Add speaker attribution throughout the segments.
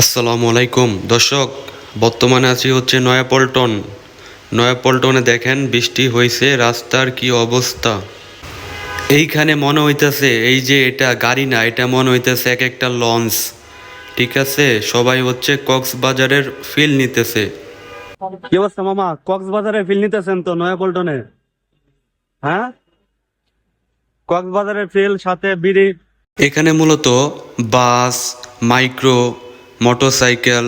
Speaker 1: আসসালামু আলাইকুম। দর্শক, বর্তমানে আছি হচ্ছে নয়াপল্টন। নয়াপল্টনে দেখেন বৃষ্টি হয়েছে, রাস্তার কি অবস্থা? এইখানে মনে হইতেছে, এই যে এটা গাড়ি না, এটা মনে হইতেছে এক একটা লঞ্চ। ঠিক আছে? সবাই হচ্ছে কক্সবাজারের ফিল নিতেছে।
Speaker 2: কি অবস্থা মামা? কক্সবাজারে ফিল নিতেছেন তো নয়াপল্টনে? হ্যাঁ? কক্সবাজারের ফিল সাথে বিড়ি
Speaker 1: এখানে মূলত বাস, মাইক্রো মোটরসাইকেল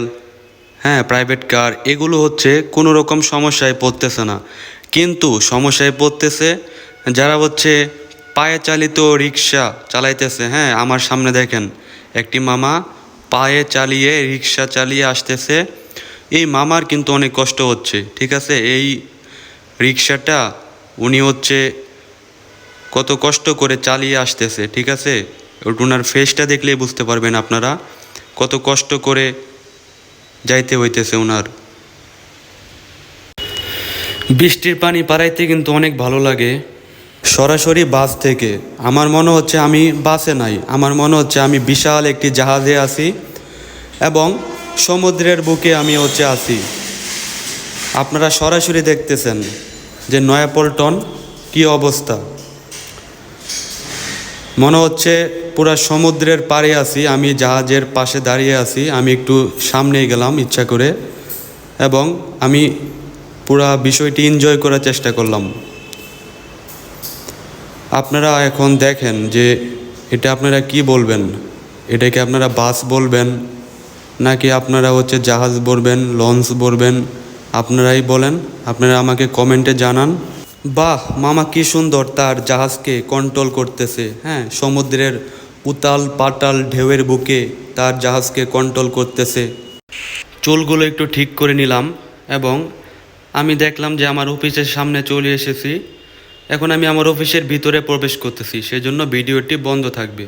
Speaker 1: হ্যাঁ প্রাইভেট কার এগুলো হচ্ছে কোনো রকম সমস্যায় পড়তেছে না। কিন্তু সমস্যায় পড়তেছে যারা হচ্ছে পায়ে চালিত রিক্সা চালাইতেছে হ্যাঁ আমার সামনে দেখেন, একটি মামা পায়ে চালিয়ে রিক্সা চালিয়ে আসতেছে। এই মামার কিন্তু অনেক কষ্ট হচ্ছে, ঠিক আছে? এই রিক্সাটা উনি হচ্ছে কত কষ্ট করে চালিয়ে আসতেছে, ঠিক আছে? ওনার ফেসটা দেখলেই বুঝতে পারবেন আপনারা। কত কষ্ট করে যাইতে হইতেছে ওনার বৃষ্টির পানি পাড়াইতে কিন্তু অনেক ভালো লাগে। সরাসরি বাস থেকে। আমার মনে হচ্ছে আমি বাসে নাই। আমার মনে হচ্ছে আমি বিশাল একটি জাহাজে আছি এবং সমুদ্রের বুকে আমি হচ্ছে আছি। আপনারা সরাসরি দেখতেছেন যে নয়াপল্টন কি অবস্থা। মনে হচ্ছে পুরা সমুদ্রের পাড়ে আছি, আমি জাহাজের পাশে দাঁড়িয়ে আছি, আমি একটু সামনে গেলাম ইচ্ছা করে, এবং আমি পুরা বিষয়টি এনজয় করার চেষ্টা করলাম। আপনারা এখন দেখেন যে এটা আপনারা কি বলবেন? এটাকে আপনারা বাস বলবেন? নাকি আপনারা হচ্ছে জাহাজ বলবেন, লঞ্চ বলবেন? আপনারাই বলেন, আপনারা আমাকে কমেন্টে জানান। বাহ, মামা কি সুন্দর তার জাহাজকে কন্ট্রোল করতেছে হ্যাঁ সমুদ্রের উতাল পাতাল ঢেউয়ের বুকে তার জাহাজকে কন্ট্রোল করতেছে। চুলগুলো একটু ঠিক করে নিলাম এবং আমি দেখলাম যে আমার অফিসের সামনে চলে এসেছি। এখন আমি আমার অফিসের ভিতরে প্রবেশ করতেছি, সেজন্য ভিডিওটি বন্ধ থাকবে।